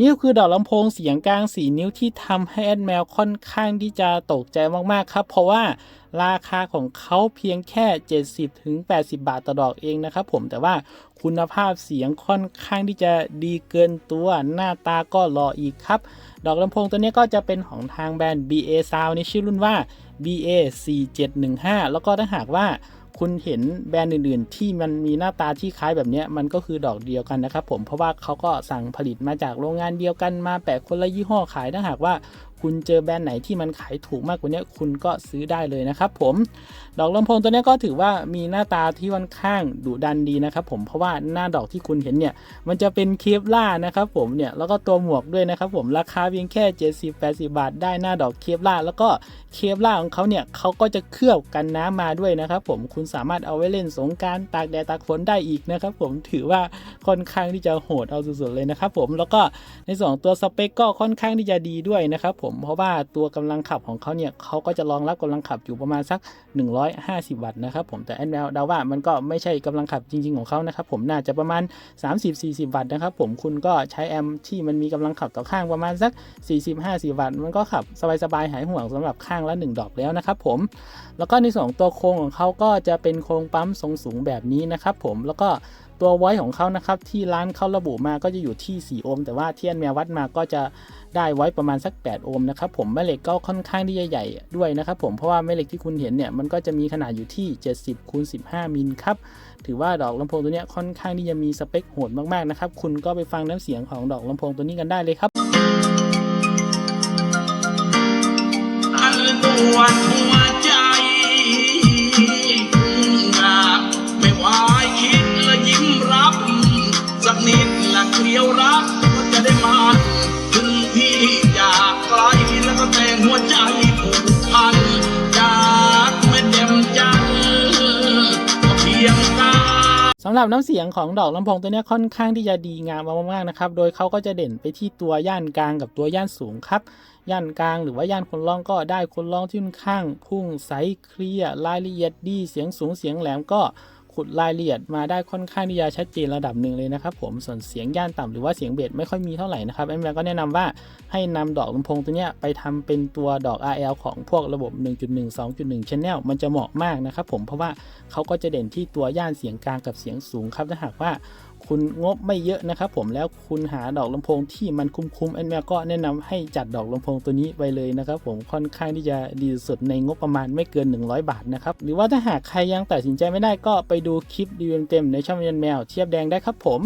นี่คือดอกลำโพงเสียงกลาง 4 นิ้วที่ทำให้แอดแมวค่อนข้างที่จะตกใจมากๆครับ เพราะว่าราคาของเขาเพียงแค่ 70ถึง80 บาทต่อดอกเองนะครับผมแต่ว่าคุณภาพเสียงค่อนข้างที่จะดีเกินตัวหน้าตาก็รออีกครับ ดอกลำโพงตัวนี้ก็จะเป็นของทางแบรนด์ BA Sound ในชื่อรุ่นว่า BA 4715 แล้วก็ถ้าหากว่า คุณเห็นแบรนด์อื่น ๆ ที่มันมีหน้าตาที่คล้ายแบบนี้มันก็คือดอกเดียวกันนะครับผมเพราะว่าเขาก็สั่งผลิตมาจากโรงงานเดียวกันมาแปะคนละยี่ห้อขายถ้าหากว่า คุณเจอแบรนด์ไหนที่มันขายถูกมากกว่านี้คุณก็ซื้อได้เลยนะครับผมดอกลำโพงตัวนี้ก็ถือว่ามีหน้าตาที่ค่อนข้างดุดันดีนะครับผมเพราะว่าหน้าดอกที่คุณเห็นเนี่ยมันจะเป็นเคปล่านะครับผมเนี่ยแล้วก็ตัวหมวกด้วยนะครับผมราคาเพียงแค่ 70-80 บาท ได้หน้าดอกเคปล่าแล้วก็เคปล่าของเขาเนี่ยเขาก็จะเคลือบกันน้ำมาด้วยนะครับผมคุณสามารถเอาไว้เล่นสงการตากแดดตากฝนได้อีกนะครับผมถือว่าค่อนข้างที่จะโหดเอาสุดๆเลยนะครับผมแล้วก็ในส่วนของตัวสเปคก็ค่อนข้างที่จะดีด้วยนะครับผมเพราะว่าตัวกำลังขับของเขาเนี่ยเขาก็จะรองรับกำลังขับอยู่ประมาณสัก 150 วัตต์นะครับผมแต่แอนแมวเดาว่ามันก็ไม่ใช่กำลังขับจริง ๆของเขานะครับผมน่าจะประมาณ 30-40 วัตต์นะครับผมคุณก็ใช้แอมที่มันมีกำลังขับต่อข้างประมาณสัก 40-50 วัตต์มันก็ขับสบายๆหายห่วงสำหรับข้างละ 1 ดอกแล้วนะครับผมแล้วก็ในส่วนของตัวโครงของเขาก็จะเป็นโครงปั๊มทรงสูงแบบนี้นะครับผมแล้วก็ตัวไว้ของเขานะครับที่ร้านเขาระบุมาก็จะอยู่ที่ 4 โอห์มแต่ว่าที่แอนแมววัดมาก็จะได้ไว้ประมาณสัก 8 โอห์มนะครับผมแม่เหล็กก็ค่อนข้างที่จะใหญ่ด้วยนะครับผมเพราะว่าแม่เหล็กที่คุณเห็นเนี่ยมันก็จะมีขนาดอยู่ที่ 70คูณ15 มิลครับถือว่าดอกลำโพงตัวนี้ค่อนข้างที่จะมีสเปคโหดมากๆนะครับคุณก็ไปฟังน้ำเสียงของดอกลำโพงตัวนี้กันได้เลยครับอันนวดหัวใจรักไม่ไหวคิดและยิ้มรับ สักนิดละเกลียวรัก สำหรับน้ำเสียงของดอกลำโพงตัวนี้ค่อนข้างที่จะดีงามมากๆนะครับ โดยเขาก็จะเด่นไปที่ตัวย่านกลางกับตัวย่านสูงครับ ย่านกลางหรือว่าย่านคนร้องก็ได้คนร้องที่ค่อนข้าง พุ่งใสเคลียร์รายละเอียดดี เสียงสูงเสียงแหลมก็ ขุดรายละเอียดมาได้ค่อนข้างที่จะชัดเจนระดับหนึ่งเลยนะครับผมส่วนเสียงย่านต่ำหรือว่าเสียงเบสไม่ค่อยมีเท่าไหร่นะครับแอมแมก็แนะนำว่าให้นำดอกลำโพงตัวเนี้ยไปทำเป็นตัวดอก RL ของพวกระบบ 1.1 2.1 Channel มันจะเหมาะมากนะครับผมเพราะว่าเขาก็จะเด่นที่ตัวย่านเสียงกลางกับเสียงสูงครับถ้าหากว่า คุณงบไม่เยอะนะครับผมแล้วคุณหาดอกลำโพงที่มันคุ้มๆแอนแมก็แนะนำให้จัดดอกลำโพงตัวนี้ไปเลยนะครับผมค่อนข้างที่จะดีสุดในงบประมาณไม่เกิน 100 บาทนะครับหรือว่าถ้าหากใครยังตัดสินใจไม่ได้ก็ไปดูคลิปรีวิวเต็มๆในช่องยันแมวเทียบแดงได้ครับผม